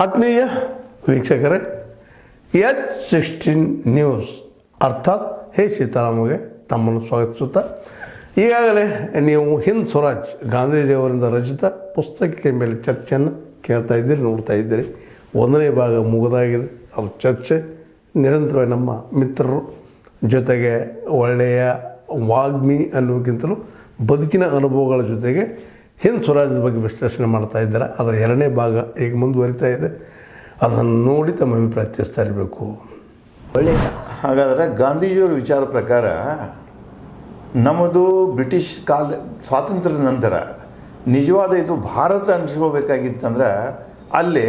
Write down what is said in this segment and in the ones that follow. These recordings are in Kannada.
ಆತ್ಮೀಯ ವೀಕ್ಷಕರೇ, ಎಚ್ ಸಿಕ್ಸ್ಟೀನ್ ನ್ಯೂಸ್ ಅರ್ಥಾತ್ ಹೇ ಸೀತಾರಾಮಗೆ ತಮ್ಮನ್ನು ಸ್ವಾಗತಿಸುತ್ತಾ, ಈಗಾಗಲೇ ನೀವು ಹಿಂದ್ ಸ್ವರಾಜ್ ಗಾಂಧೀಜಿಯವರಿಂದ ರಚಿತ ಪುಸ್ತಕಕ್ಕೆ ಮೇಲೆ ಚರ್ಚೆಯನ್ನು ಕೇಳ್ತಾ ಇದ್ದೀರಿ, ನೋಡ್ತಾ ಇದ್ದೀರಿ. ಒಂದನೇ ಭಾಗ ಮುಗಿದಾಗಿದೆ. ಅದು ಚರ್ಚೆ. ನಿರಂತರವಾಗಿ ನಮ್ಮ ಮಿತ್ರರು ಜೊತೆಗೆ ಒಳ್ಳೆಯ ವಾಗ್ಮಿ ಅನ್ನೋಕ್ಕಿಂತಲೂ ಬದುಕಿನ ಅನುಭವಗಳ ಜೊತೆಗೆ ಹಿಂದ್ ಸ್ವರಾಜ್ಯದ ಬಗ್ಗೆ ವಿಶ್ಲೇಷಣೆ ಮಾಡ್ತಾ ಇದ್ದಾರೆ. ಅದರ ಎರಡನೇ ಭಾಗ ಈಗ ಮುಂದುವರಿತಾ ಇದೆ. ಅದನ್ನು ನೋಡಿ ತಮ್ಮ ಅಭಿಪ್ರಾಯ ತಿಳಿಸ್ತಾ ಇರಬೇಕು. ಒಳ್ಳೆಯ ಹಾಗಾದರೆ ಗಾಂಧೀಜಿಯವರ ವಿಚಾರ ಪ್ರಕಾರ ನಮ್ಮದು ಬ್ರಿಟಿಷ್ ಕಾಲ ಸ್ವಾತಂತ್ರ್ಯದ ನಂತರ ನಿಜವಾದ ಇದು ಭಾರತ ಅನ್ಸ್ಕೋಬೇಕಾಗಿತ್ತಂದ್ರೆ ಅಲ್ಲಿ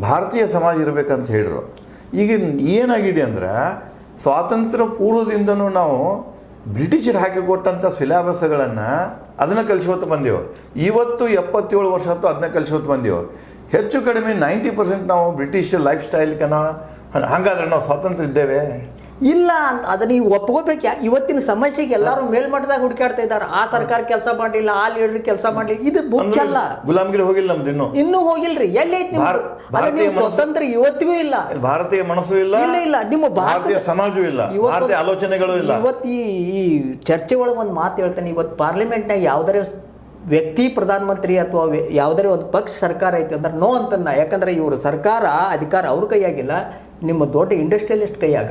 ಭಾರತೀಯ ಸಮಾಜ ಇರಬೇಕಂತ ಹೇಳಿದ್ರು. ಈಗ ಏನಾಗಿದೆ ಅಂದ್ರೆ ಸ್ವಾತಂತ್ರ್ಯ ಪೂರ್ವದಿಂದನೂ ನಾವು ಬ್ರಿಟಿಷರು ಹಾಕಿಕೊಟ್ಟಂಥ ಸಿಲೆಬಸ್ಗಳನ್ನು ಅದನ್ನು ಕಲಿಸ್ಕೊತ ಬಂದೆವು. ಇವತ್ತು ಎಪ್ಪತ್ತೇಳು ವರ್ಷ ಹತ್ತು ಅದನ್ನ ಕಲಿಸ್ಕೊತ ಬಂದೆವು. ಹೆಚ್ಚು ಕಡಿಮೆ ನೈಂಟಿ ಪರ್ಸೆಂಟ್ ನಾವು ಬ್ರಿಟಿಷ್ ಲೈಫ್ ಸ್ಟೈಲ್ಗೆ ಹಂಗಾದ್ರೆ ನಾವು ಸ್ವಾತಂತ್ರ್ಯ ಇದ್ದೇವೆ. ಇಲ್ಲ ಅಂತ. ಅದನ್ನ ನೀವು ಒಪ್ಕೋಬೇಕು ಇವತ್ತಿನ ಸಮಸ್ಯೆಗೆ ಎಲ್ಲರೂ ಮೇಲ್ಮಟ್ಟದಾಗ ಹುಡುಕಾಡ್ತಾ ಇದ್ದಾರೆ. ಆ ಸರ್ಕಾರ ಕೆಲಸ ಮಾಡಲಿಲ್ಲ ಆ ಲೀಡರ್ ಕೆಲಸ ಮಾಡಲಿಲ್ಲ. ಇದು ಅಲ್ಲ. ಗುಲಾಮ್ಗಿರಿ ಹೋಗಿಲ್ಲ ನಮ್ದು ಇನ್ನು? ಇನ್ನೂ ಹೋಗಿಲ್ರಿ. ಎಲ್ಲಿ ಐತಿ ನಿಮ್ದು? ಭಾರ- ಅಲ್ಲ ಭಾರತೀಯ ಸ್ವತಂತ್ರ ಇವತ್ತಿಗೂ ಇಲ್ಲ. ಭಾರತೀಯ ಮನಸ್ಸು ಇಲ್ಲ. ಇಲ್ಲ, ಇಲ್ಲ. ನಿಮ್ಮ ಭಾರತೀಯ ಸಮಾಜವೂ ಇಲ್ಲ. ಭಾರತೀಯ ಆಲೋಚನೆಗಳು ಇಲ್ಲ. ಇವತ್ತು ಈ ಈ ಚರ್ಚೆ ಒಳಗೆ ಒಂದು ಮಾತು ಹೇಳ್ತೇನೆ. ಇವತ್ತು ಪಾರ್ಲಿಮೆಂಟ್ನಾಗ ಯಾವ್ದಾರ ವ್ಯಕ್ತಿ ಪ್ರಧಾನಮಂತ್ರಿ ಅಥವಾ ಯಾವ್ದಾರೆ ಒಂದು ಪಕ್ಷ ಸರ್ಕಾರ ಐತಿ ಅಂದ್ರೆ ನೋ ಅಂತಂದ. ಯಾಕಂದ್ರೆ ಇವರು ಸರ್ಕಾರ ಅಧಿಕಾರ ಅವ್ರ ಕೈಯಾಗಿಲ್ಲ. ನಿಮ್ಮ ದೊಡ್ಡ ಇಂಡಸ್ಟ್ರಿಯಲಿಸ್ಟ್ ಕೈಯಾಗ